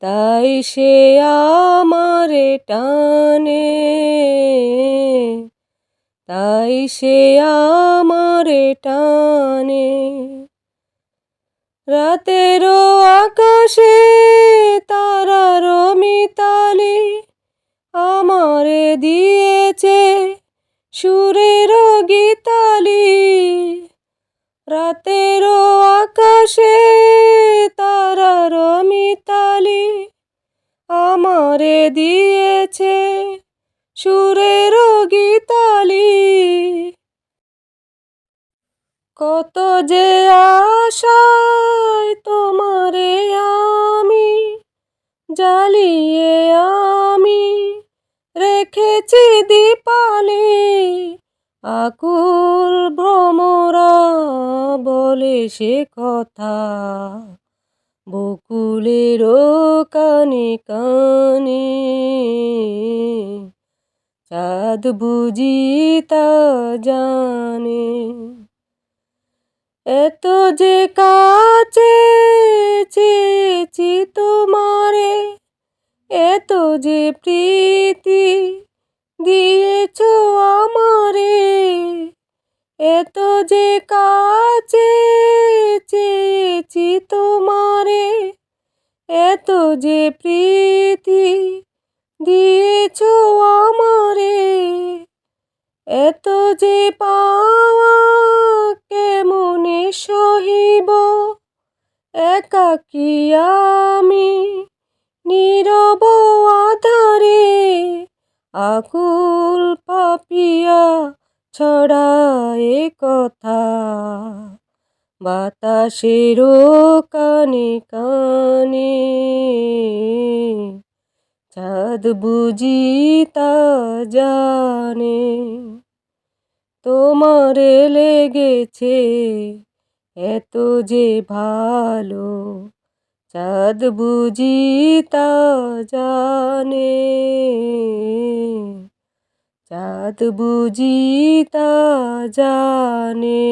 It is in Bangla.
তাই সে আমারে টানে। তাই সে আমারে টানে। রাতেরও আকাশে তারার মিতালি আমারে দিয়েছে সুরের গীতালি। রাতেরও আকাশে তারার মিতালি আমারে দিয়েছে সুরের গীতালি। কত যে আশায় তোমারে আমি, জ্বালিয়ে আমি রেখেছি দীপালি আকুল ভ্রমরা বলে সে কথা। বকুলের কানে কানে চাঁদ বুঝি তা জানে। এত যে কাছে চেয়েছি তোমারে, এত যে প্রীতি দিয়েছ আমারে এত যে কাছে চেয়েছি তোমারে, এত যে প্রীতি দিয়েছ আমারে, এত যে পাওয়া কেমনে সহিব? একাকি আমি নীরব আধারে আকুল পাপিয়া ছড়ায় কথা বাতাসেরও কানে কানে। চাঁদ বুঝি তা জানে, তোমারে লেগেছে এত যে ভালো। চাঁদ বুঝি তা জানে। চাঁদ বুঝি তা জানে